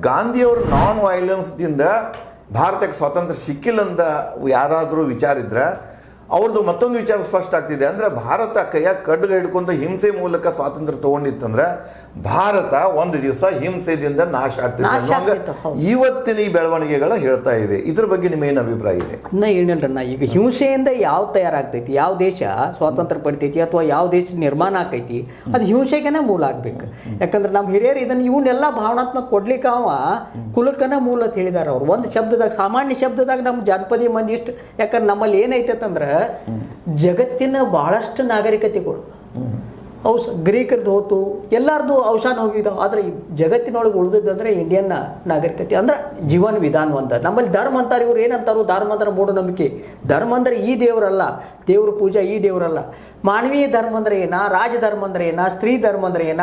ಗಾಂಧಿಯವರು ನಾನ್ ವೈಲೆನ್ಸ್ದಿಂದ ಭಾರತಕ್ಕೆ ಸ್ವಾತಂತ್ರ್ಯ ಸಿಕ್ಕಿಲ್ಲ ಅಂತ ಯಾರಾದರೂ ವಿಚಾರ ಇದ್ರೆ ಅವ್ರದ್ದು ಮತ್ತೊಂದು ವಿಚಾರ ಸ್ಪಷ್ಟ ಆಗ್ತಿದೆ. ಅಂದರೆ ಭಾರತ ಕೈಯಾಗ ಕಡ್ಗ ಹಿಡ್ಕೊಂಡು ಹಿಂಸೆ ಮೂಲಕ ಸ್ವಾತಂತ್ರ್ಯ ತಗೊಂಡಿತ್ತಂದ್ರೆ ಭಾರತ ಒಂದು ದಿವಸ ಹಿಂಸೆದಿಂದ ನಾಶ ಆಗ್ತಿದೆ. ಇವತ್ತಿನ ಈ ಬೆಳವಣಿಗೆಗಳು ಹೇಳ್ತಾ ಇವೆ. ಇದ್ರ ಬಗ್ಗೆ ನಿಮ್ಮ ಏನು ಅಭಿಪ್ರಾಯ ಇದೆ? ಇನ್ನ ಏನಿಲ್ಲ ನಾ ಈಗ ಹಿಂಸೆಯಿಂದ ಯಾವ ತಯಾರಾಗ್ತೈತಿ? ಯಾವ ದೇಶ ಸ್ವಾತಂತ್ರ್ಯ ಪಡಿತೈತಿ ಅಥವಾ ಯಾವ ದೇಶ ನಿರ್ಮಾಣ ಆಕೈತಿ ಅದು ಹಿಂಸೆಗೆನೇ ಮೂಲ ಆಗ್ಬೇಕು. ಯಾಕಂದ್ರೆ ನಮ್ಮ ಹಿರಿಯರು ಇದನ್ನ ಇವನ್ನೆಲ್ಲ ಭಾವನಾತ್ಮಕ ಕೊಡ್ಲಿಕ್ಕೆ ಅವ ಕುಲಕ್ಕನ ಮೂಲ ಅಂತ ಹೇಳಿದಾರೆ ಅವ್ರು. ಒಂದು ಶಬ್ದದಾಗ ಸಾಮಾನ್ಯ ಶಬ್ದದಾಗ ನಮ್ಮ ಜನಪದಿ ಮಂದಿ ಇಷ್ಟು ಯಾಕಂದ್ರೆ ನಮ್ಮಲ್ಲಿ ಏನೈತಂದ್ರೆ ಜಗತ್ತಿನ ಬಹಳಷ್ಟು ನಾಗರಿಕತೆಗಳು ಔಷ, ಗ್ರೀಕರದ್ದು ಹೋತು, ಎಲ್ಲರದು ಔಷಧ ಹೋಗಿದ್ದಾವೆ ಆದರೆ ಜಗತ್ತಿನೊಳಗೆ ಉಳಿದಿದ್ದಂದ್ರೆ ಇಂಡಿಯನ್ನ ನಾಗರಿಕತೆ, ಅಂದ್ರೆ ಜೀವನ ವಿಧಾನ ಅಂತ. ನಮ್ಮಲ್ಲಿ ಧರ್ಮ ಅಂತಾರೆ ಇವ್ರು ಏನಂತಾರು ಧರ್ಮ ಅಂದ್ರೆ ಮೂಢನಂಬಿಕೆ. ಧರ್ಮ ಅಂದ್ರೆ ಈ ದೇವರಲ್ಲ, ದೇವ್ರ ಪೂಜಾ ಈ ದೇವರಲ್ಲ. ಮಾನವೀಯ ಧರ್ಮ ಅಂದ್ರೆ ಏನ, ರಾಜ ಧರ್ಮ ಅಂದ್ರೆ ಏನ, ಸ್ತ್ರೀ ಧರ್ಮ ಅಂದ್ರೆ ಏನ,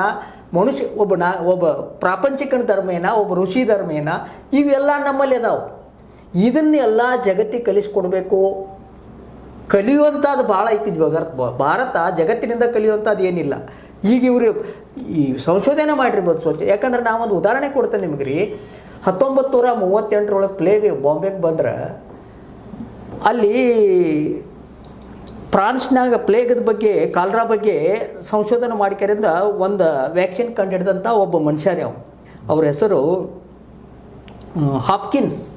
ಮನುಷ್ಯ, ಒಬ್ಬ ನಾ, ಒಬ್ಬ ಪ್ರಾಪಂಚಿಕನ ಧರ್ಮ ಏನ, ಒಬ್ಬ ಋಷಿ ಧರ್ಮ ಏನ, ಇವೆಲ್ಲ ನಮ್ಮಲ್ಲಿ ಅದಾವೆ. ಇದನ್ನೆಲ್ಲ ಜಗತ್ತಿಗೆ ಕಲಿಸ್ಕೊಡ್ಬೇಕು. ಕಲಿಯುವಂಥದ್ದು ಭಾಳ ಐತಿ ಭಾರತ ಜಗತ್ತಿನಿಂದ ಕಲಿಯುವಂಥದ್ದು ಏನಿಲ್ಲ. ಈಗ ಇವರು ಈ ಸಂಶೋಧನೆ ಮಾಡಿರ್ಬೋದು ಸ್ವಚ್ಛ. ಯಾಕಂದ್ರೆ ನಾವೊಂದು ಉದಾಹರಣೆ ಕೊಡ್ತೇನೆ ನಿಮಗೆ ರೀ. ಹತ್ತೊಂಬತ್ತು ನೂರ ಮೂವತ್ತೆಂಟರೊಳಗೆ ಪ್ಲೇಗ್ ಬಾಂಬೆಗೆ ಬಂದ್ರೆ ಅಲ್ಲಿ ಫ್ರಾನ್ಸ್ನಾಗ ಪ್ಲೇಗದ ಬಗ್ಗೆ, ಕಾಲ್ರಾ ಬಗ್ಗೆ ಸಂಶೋಧನೆ ಮಾಡಿಕರಿಂದ ಒಂದು ವ್ಯಾಕ್ಸಿನ್ ಕಂಡುಹಿಡಿದಂಥ ಒಬ್ಬ ಮನುಷ್ಯ ರೀ ಅವ್ರ ಹೆಸರು ಹಾಪ್ಕಿನ್ಸ್.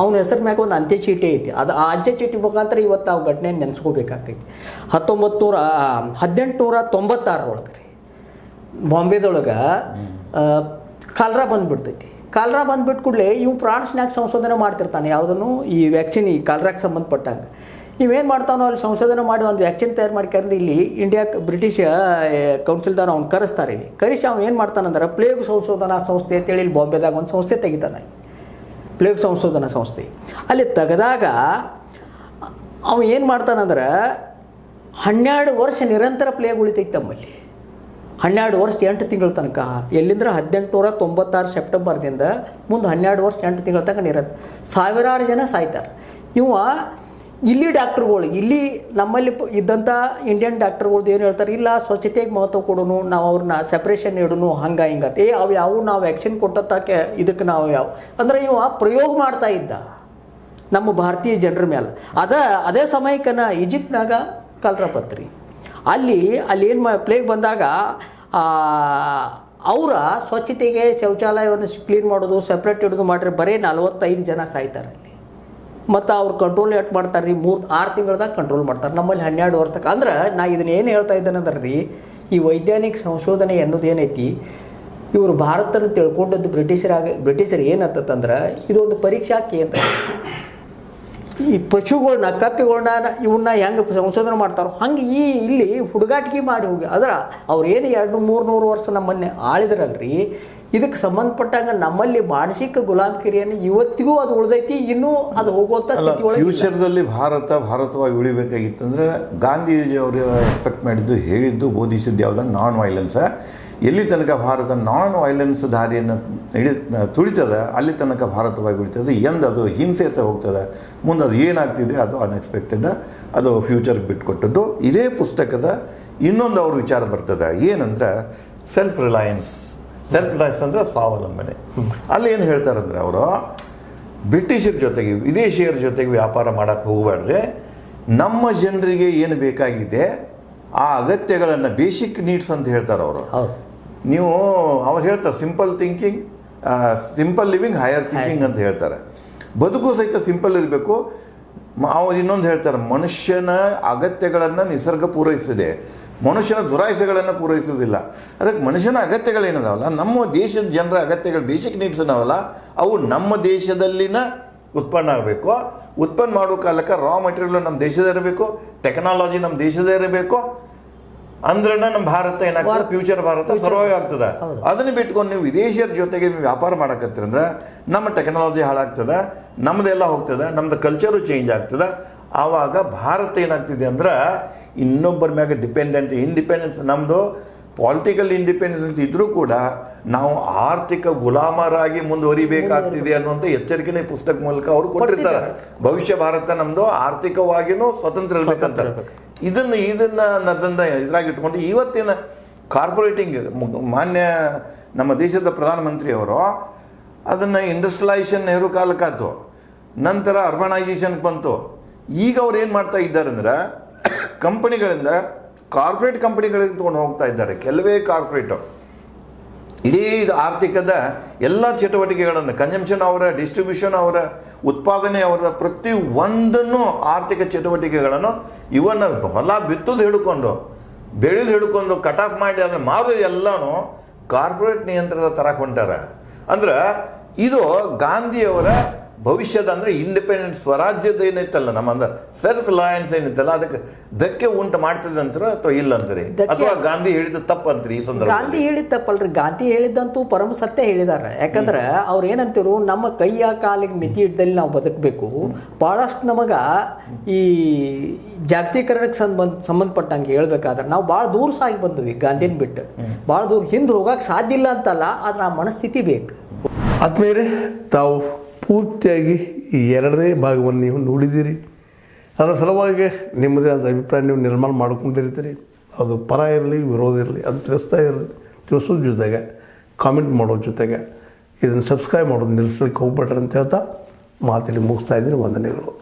ಅವನ ಹೆಸರು ಮ್ಯಾಗ ಒಂದು ಅಂತ್ಯ ಚೀಟಿ ಐತಿ. ಅದು ಆ ಅಂತ್ಯ ಚೀಟಿ ಮುಖಾಂತರ ಇವತ್ತು ನಾವು ಘಟನೆ ನೆನೆಸ್ಕೋಬೇಕಾಗೈತಿ ಹತ್ತೊಂಬತ್ತು ನೂರ ಹದಿನೆಂಟು ನೂರ ತೊಂಬತ್ತಾರರೊಳಗೆ ರೀ. ಬಾಂಬೆದೊಳಗೆ ಕಾಲ್ರ ಬಂದುಬಿಡ್ತೈತಿ. ಕಾಲ್ರಾ ಬಂದ್ಬಿಟ್ಟು ಕೂಡಲೇ ಇವು ಪ್ರಾಣಸ್ನ್ಯಾಗ ಸಂಶೋಧನೆ ಮಾಡ್ತಿರ್ತಾನೆ. ಯಾವುದನ್ನು? ಈ ವ್ಯಾಕ್ಸಿನ್, ಈ ಕಾಲ್ರಾಕ್ಕೆ ಸಂಬಂಧಪಟ್ಟಂಗೆ. ಇವೇನು ಮಾಡ್ತಾನೋ ಅಲ್ಲಿ ಸಂಶೋಧನೆ ಮಾಡಿ ಒಂದು ವ್ಯಾಕ್ಸಿನ್ ತಯಾರು ಮಾಡ್ಕೊಂಡು ಇಲ್ಲಿ ಇಂಡಿಯಾ ಬ್ರಿಟಿಷ್ ಕೌನ್ಸಿಲ್ದವ್ರು ಅವ್ನು ಕರೆಸ್ತಾರೆ ಇಲ್ಲಿ. ಕರೆಸಿ ಅವ್ನು ಏನು ಮಾಡ್ತಾನಂದ್ರೆ, ಪ್ಲೇಗ್ ಸಂಶೋಧನಾ ಸಂಸ್ಥೆ ಅಂತೇಳಿ ಇಲ್ಲಿ ಬಾಂಬೆದಾಗ ಒಂದು ಸಂಸ್ಥೆ ತೆಗಿತಾನೆ. ಪ್ಲೇಗ್ ಸಂಶೋಧನಾ ಸಂಸ್ಥೆ. ಅಲ್ಲಿ ತೆಗೆದಾಗ ಅವ ಏನು ಮಾಡ್ತಾನಂದ್ರೆ ಹನ್ನೆರಡು ವರ್ಷ ನಿರಂತರ ಪ್ಲೇಗ್ ಉಳಿತೈತೆ ತಮ್ಮಲ್ಲಿ. ಹನ್ನೆರಡು ವರ್ಷ ಎಂಟು ತಿಂಗಳ ತನಕ. ಎಲ್ಲಿಂದ್ರೆ ಹದಿನೆಂಟುನೂರ ತೊಂಬತ್ತಾರು ಸೆಪ್ಟೆಂಬರ್ದಿಂದ ಮುಂದೆ ಹನ್ನೆರಡು ವರ್ಷ ಎಂಟು ತಿಂಗಳ ತನಕ ನಿರಂತರ ಸಾವಿರಾರು ಜನ ಸಾಯ್ತಾರೆ. ಇವ ಇಲ್ಲಿ ಡಾಕ್ಟ್ರುಗಳು, ಇಲ್ಲಿ ನಮ್ಮಲ್ಲಿ ಇದ್ದಂಥ ಇಂಡಿಯನ್ ಡಾಕ್ಟ್ರುಗಳ್ದು ಏನು ಹೇಳ್ತಾರೆ, ಇಲ್ಲ ಸ್ವಚ್ಛತೆಗೆ ಮಹತ್ವ ಕೊಡೋನು, ನಾವು ಅವ್ರನ್ನ ಸೆಪ್ರೇಷನ್ ಇಡೋನು ಹಂಗೆ ಹಿಂಗತ್ತೆ ಏ, ಅವು ಯಾವ ನಾವು ವ್ಯಾಕ್ಸಿನ್ ಕೊಟ್ಟತ್ತಾಕೆ ಇದಕ್ಕೆ ನಾವು ಯಾವ, ಅಂದ್ರೆ ಇವ ಪ್ರಯೋಗ ಮಾಡ್ತಾ ಇದ್ದ ನಮ್ಮ ಭಾರತೀಯ ಜನರ ಮೇಲೆ ಅದ, ಅದೇ ಸಮಯಕ್ಕನ ಈಜಿಪ್ಟ್ನಾಗ ಕಲ್ರಪತ್ರಿ. ಅಲ್ಲಿ ಅಲ್ಲಿ ಏನು ಮಾ ಪ್ಲೇಗ್ ಬಂದಾಗ ಅವರ ಸ್ವಚ್ಛತೆಗೆ ಶೌಚಾಲಯವನ್ನು ಕ್ಲೀನ್ ಮಾಡೋದು ಸಪ್ರೇಟ್ ಇಡೋದು ಮಾಡ್ರೆ ಬರೀ ನಲವತ್ತೈದು ಜನ ಸಾಯ್ತಾರೆ. ಮತ್ತು ಅವ್ರು ಕಂಟ್ರೋಲ್ ಎಟ್ ಮಾಡ್ತಾರೆ ರೀ? ಮೂರು, ಆರು ತಿಂಗಳ್ದಾಗ ಕಂಟ್ರೋಲ್ ಮಾಡ್ತಾರೆ. ನಮ್ಮಲ್ಲಿ ಹನ್ನೆರಡು ವರ್ಷ ತಕ್ಕ ಅಂದ್ರೆ ನಾ ಇದನ್ನ ಏನು ಹೇಳ್ತಾ ಇದ್ದೇನೆ ಅಂದ್ರೆ ರೀ, ಈ ವೈಜ್ಞಾನಿಕ ಸಂಶೋಧನೆ ಅನ್ನೋದು ಏನೈತಿ, ಇವರು ಭಾರತನ ತಿಳ್ಕೊಂಡದ್ದು ಬ್ರಿಟಿಷರಾಗ ಬ್ರಿಟಿಷರು ಏನಂತಂದ್ರೆ ಇದೊಂದು ಪರೀಕ್ಷಾ ಕೇಂದ್ರ. ಈ ಪಶುಗಳನ್ನ ಕಪ್ಪಿಗಳನ್ನ ಇವನ್ನ ಹೆಂಗೆ ಸಂಶೋಧನೆ ಮಾಡ್ತಾರೋ ಹಂಗೆ ಈ ಇಲ್ಲಿ ಹುಡುಗಾಟಿಕೆ ಮಾಡಿ ಹೋಗಿ ಆದ್ರೆ ಅವ್ರು ಏನು ಎರಡು ಮೂರು ನೂರು ವರ್ಷ ನಮ್ಮನ್ನೇ ಆಳಿದ್ರಲ್ರಿ ಇದಕ್ಕೆ ಸಂಬಂಧಪಟ್ಟಂಗೆ ನಮ್ಮಲ್ಲಿ ಮಾನಸಿಕ ಗುಲಾಮಗಿರಿಯನ್ನು ಇವತ್ತಿಗೂ ಅದು ಉಳಿದೈತಿ ಇನ್ನೂ ಅದು ಹೋಗುವಂಥ. ಫ್ಯೂಚರ್ದಲ್ಲಿ ಭಾರತ ಭಾರತವಾಗಿ ಉಳಿಬೇಕಾಗಿತ್ತಂದ್ರೆ ಗಾಂಧೀಜಿ ಅವರು ಎಕ್ಸ್ಪೆಕ್ಟ್ ಮಾಡಿದ್ದು ಹೇಳಿದ್ದು ಬೋಧಿಸಿದ್ದು ಯಾವುದಂದ್ರೆ ನಾನ್ ವೈಲೆನ್ಸ್ ಎಲ್ಲಿ ತನಕ ಭಾರತ ನಾನ್ ವೈಲೆನ್ಸ್ ದಾರಿಯನ್ನು ಹಿಡಿ, ತುಳಿತದೆ, ಅಲ್ಲಿ ತನಕ ಭಾರತವಾಗಿ ಉಳಿತದೆ ಎಂದ ಅದು ಹಿಂಸೆ ಅಂತ ಹೋಗ್ತದೆ. ಮುಂದೆ ಅದು ಏನಾಗ್ತಿದೆ, ಅದು ಅನ್ಎಕ್ಸ್ಪೆಕ್ಟೆಡ್ ಅದು ಫ್ಯೂಚರ್ಗೆ ಬಿಟ್ಕೊಟ್ಟದ್ದು. ಇದೇ ಪುಸ್ತಕದ ಇನ್ನೊಂದು ಅವ್ರ ವಿಚಾರ ಬರ್ತದೆ. ಏನಂದ್ರೆ ಸೆಲ್ಫ್ ರಿಲಯನ್ಸ್ ಸೆಲ್ಫ್ ರಿಲಯನ್ಸ್ ಅಂದ್ರೆ ಸ್ವಾವಲಂಬನೆ. ಅಲ್ಲಿ ಏನು ಹೇಳ್ತಾರಂದ್ರೆ ಅವರು, ಬ್ರಿಟಿಷರ ಜೊತೆಗೆ, ವಿದೇಶಿಯರ ಜೊತೆಗೆ ವ್ಯಾಪಾರ ಮಾಡೋಕ್ಕೆ ಹೋಗಬೇಡ್ರಿ ನಮ್ಮ ಜನರಿಗೆ ಏನು ಬೇಕಾಗಿದೆ, ಆ ಅಗತ್ಯಗಳನ್ನು ಬೇಸಿಕ್ ನೀಡ್ಸ್ ಅಂತ ಹೇಳ್ತಾರೆ ಅವರು ನೀವು ಅವ್ರು ಹೇಳ್ತಾರೆ simple thinking simple living higher thinking ಅಂತ ಹೇಳ್ತಾರೆ. ಬದುಕು ಸಹಿತ ಸಿಂಪಲ್ ಇರಬೇಕು. ಅವ್ರು ಇನ್ನೊಂದು ಹೇಳ್ತಾರೆ ಮನುಷ್ಯನ ಅಗತ್ಯಗಳನ್ನು ನಿಸರ್ಗ ಪೂರೈಸಿದೆ. ಮನುಷ್ಯನ ದುರಾಸೆಗಳನ್ನು ಪೂರೈಸೋದಿಲ್ಲ ಅದಕ್ಕೆ ಮನುಷ್ಯನ ಅಗತ್ಯಗಳೇನದಾವಲ್ಲ? ನಮ್ಮ ದೇಶದ ಜನರ ಅಗತ್ಯಗಳು ಬೇಸಿಕ್ ನೀಡ್ಸ್ ನಾವಲ್ಲ ಅವು ನಮ್ಮ ದೇಶದಲ್ಲಿನ ಉತ್ಪನ್ನ ಆಗಬೇಕು. ಉತ್ಪನ್ನ ಮಾಡೋ ಕಾಲಕ್ಕೆ ರಾ ಮೆಟೀರಿಯಲ್ ನಮ್ಮ ದೇಶದೇ ಇರಬೇಕು ಟೆಕ್ನಾಲಜಿ ನಮ್ಮ ದೇಶದೇ ಇರಬೇಕು. ಅಂದ್ರೆ ನಮ್ಮ ಭಾರತ ಏನಾಗ್ತದೆ? ಫ್ಯೂಚರ್ ಭಾರತ ಸರ್ವೈವ್ ಆಗ್ತದ. ಅದನ್ನ ಬಿಟ್ಕೊಂಡು ನೀವು ವಿದೇಶಿಯರ ಜೊತೆಗೆ ನೀವು ವ್ಯಾಪಾರ ಮಾಡಕತ್ತೀರಂದ್ರೆ ನಮ್ಮ ಟೆಕ್ನಾಲಜಿ ಹಾಳಾಗ್ತದೆ ನಮ್ದೆಲ್ಲ ಹೋಗ್ತದ ನಮ್ದು ಕಲ್ಚರು ಚೇಂಜ್ ಆಗ್ತದ. ಆವಾಗ ಭಾರತ ಏನಾಗ್ತಿದೆ ಅಂದ್ರೆ ಇನ್ನೊಬ್ಬರ ಮ್ಯಾಗ ಡಿಪೆಂಡೆಂಟ್ ಇಂಡಿಪೆಂಡೆನ್ಸ್ ನಮ್ಮದು ಪಾಲಿಟಿಕಲ್ ಇಂಡಿಪೆಂಡೆನ್ಸ್ ಅಂತ ಇದ್ರೂ ಕೂಡ ನಾವು ಆರ್ಥಿಕ ಗುಲಾಮರಾಗಿ ಮುಂದುವರಿಬೇಕಾಗ್ತಿದೆ ಅನ್ನುವಂಥ ಎಚ್ಚರಿಕೆನೇ ಪುಸ್ತಕ ಮೂಲಕ ಅವರು ಕೊಟ್ಟಿರ್ತಾರೆ. ಭವಿಷ್ಯ ಭಾರತ ನಮ್ದು ಆರ್ಥಿಕವಾಗಿನೂ ಸ್ವತಂತ್ರ ಇರ್ಬೇಕಂತ ಇದನ್ನ ಇದನ್ನು ಅದನ್ನು ಇದ್ರಾಗಿ ಇಟ್ಕೊಂಡು ಇವತ್ತಿನ ಕಾರ್ಪೊರೇಟಿಂಗ್ ಮಾನ್ಯ ನಮ್ಮ ದೇಶದ ಪ್ರಧಾನಮಂತ್ರಿಯವರು ಅದನ್ನು ಇಂಡಸ್ಟ್ರಲೈಸೇಷನ್ ನೆಹರು ಕಾಲಕ್ಕಾಯ್ತು ನಂತರ ಅರ್ಬನೈಸೇಷನ್ಗೆ ಬಂತು. ಈಗ ಅವ್ರು ಏನು ಮಾಡ್ತಾ ಇದ್ದಾರೆ ಅಂದ್ರೆ ಕಂಪನಿಗಳಿಂದ ಕಾರ್ಪೊರೇಟ್ ಕಂಪನಿಗಳಿಗೆ ತೊಗೊಂಡು ಹೋಗ್ತಾ ಇದ್ದಾರೆ. ಕೆಲವೇ ಕಾರ್ಪೊರೇಟು ಇಡೀ ಆರ್ಥಿಕದ ಎಲ್ಲ ಚಟುವಟಿಕೆಗಳನ್ನು ಕನ್ಸಂಪ್ಷನ್ ಅವರ ಡಿಸ್ಟ್ರಿಬ್ಯೂಷನ್ ಅವರ, ಉತ್ಪಾದನೆ ಅವರ ಪ್ರತಿ ಒಂದನ್ನು ಆರ್ಥಿಕ ಚಟುವಟಿಕೆಗಳನ್ನು ಇವನ್ನ ಹೊಲ ಬಿತ್ತುದು ಹಿಡ್ಕೊಂಡು, ಬೆಳೆದು ಹಿಡ್ಕೊಂಡು ಕಟಾಪ್ ಮಾಡಿ ಅದನ್ನು ಮಾರು ಎಲ್ಲನೂ ಕಾರ್ಪೊರೇಟ್ ನಿಯಂತ್ರಣದ ತರ ಹೊಂಟಾರ. ಅಂದ್ರೆ ಇದು ಗಾಂಧಿಯವರ ಭವಿಷ್ಯದ ಅಂದ್ರೆ ಇಂಡಿಪೆಂಡೆಂಟ್ ಸ್ವರಾಜ್ಯದ ಏನೈತಲ್ಲ ನಮ್ಮ ಅಂದ್ರೆ ಸೆಲ್ಫ್ ರಿಲಯನ್ಸ್ ಏನಿತ್ತಲ್ಲ ಅದಕ್ಕೆ ಧಕ್ಕೆ ಉಂಟು ಮಾಡ್ತದೆ ಅಂತಾರ ಅಥವಾ ಇಲ್ಲ ಅಂತೀರಿ? ಅಥವಾ ಗಾಂಧಿ ಹೇಳಿದ ತಪ್ಪಂತೀರಿ ಈ ಸಂದರ್ಭ ಗಾಂಧಿ ಹೇಳಿದ ತಪ್ಪಲ್ರಿ. ಗಾಂಧಿ ಹೇಳಿದ್ದಂತೂ ಪರಮ ಸತ್ಯ ಹೇಳಿದಾರೆ. ಯಾಕಂದ್ರೆ ಅವ್ರು ಏನಂತಿರು ನಮ್ಮ ಕೈಯ ಕಾಲಿಗೆ ಮಿತಿ ಇಡ್ದಲ್ಲಿ ನಾವು ಬದುಕಬೇಕು. ಭಾಳಷ್ಟು ನಮಗ ಈ ಜಾಗತೀಕರಣಕ್ಕೆ ಸಂಬಂಧ ಸಂಬಂಧಪಟ್ಟಂಗೆ ಹೇಳ್ಬೇಕಾದ್ರೆ ನಾವು ಭಾಳ ದೂರ ಸಾಗಿ ಬಂದ್ವಿ ಗಾಂಧಿನ ಬಿಟ್ಟು. ಭಾಳ ದೂರ. ಹಿಂದೆ ಹೋಗಕ್ಕೆ ಸಾಧ್ಯ ಇಲ್ಲ ಅಂತಲ್ಲ ಆದ್ರೆ ಆ ಮನಸ್ಥಿತಿ ಬೇಕು. ಆದ್ಮೇಲೆ ತಾವು ಪೂರ್ತಿಯಾಗಿ ಈ ಎರಡನೇ ಭಾಗವನ್ನು ನೀವು ನೋಡಿದ್ದೀರಿ. ಅದರ ಸಲುವಾಗಿ ನಿಮ್ಮದೇ ಆದ ಅಭಿಪ್ರಾಯ ನೀವು ನಿರ್ಮಾಣ ಮಾಡ್ಕೊಂಡಿರ್ತೀರಿ. ಅದು ಪರ ಇರಲಿ, ವಿರೋಧ ಇರಲಿ, ಅದು ತಿಳಿಸ್ತಾ ಇರಲಿ, ತಿಳಿಸೋದ್ರ ಜೊತೆಗೆ ಕಾಮೆಂಟ್ ಮಾಡೋ ಜೊತೆಗೆ ಇದನ್ನು ಸಬ್ಸ್ಕ್ರೈಬ್ ಮಾಡೋದು ನಿಲ್ಲಿಸ್ಲಿಕ್ಕೆ ಹೋಗ್ಬೇಡ್ರಿ ಅಂತ ಹೇಳ್ತಾ ಮಾತಲ್ಲಿ ಮುಗಿಸ್ತಾ ಇದ್ದೀನಿ. ವಂದನೆಗಳು.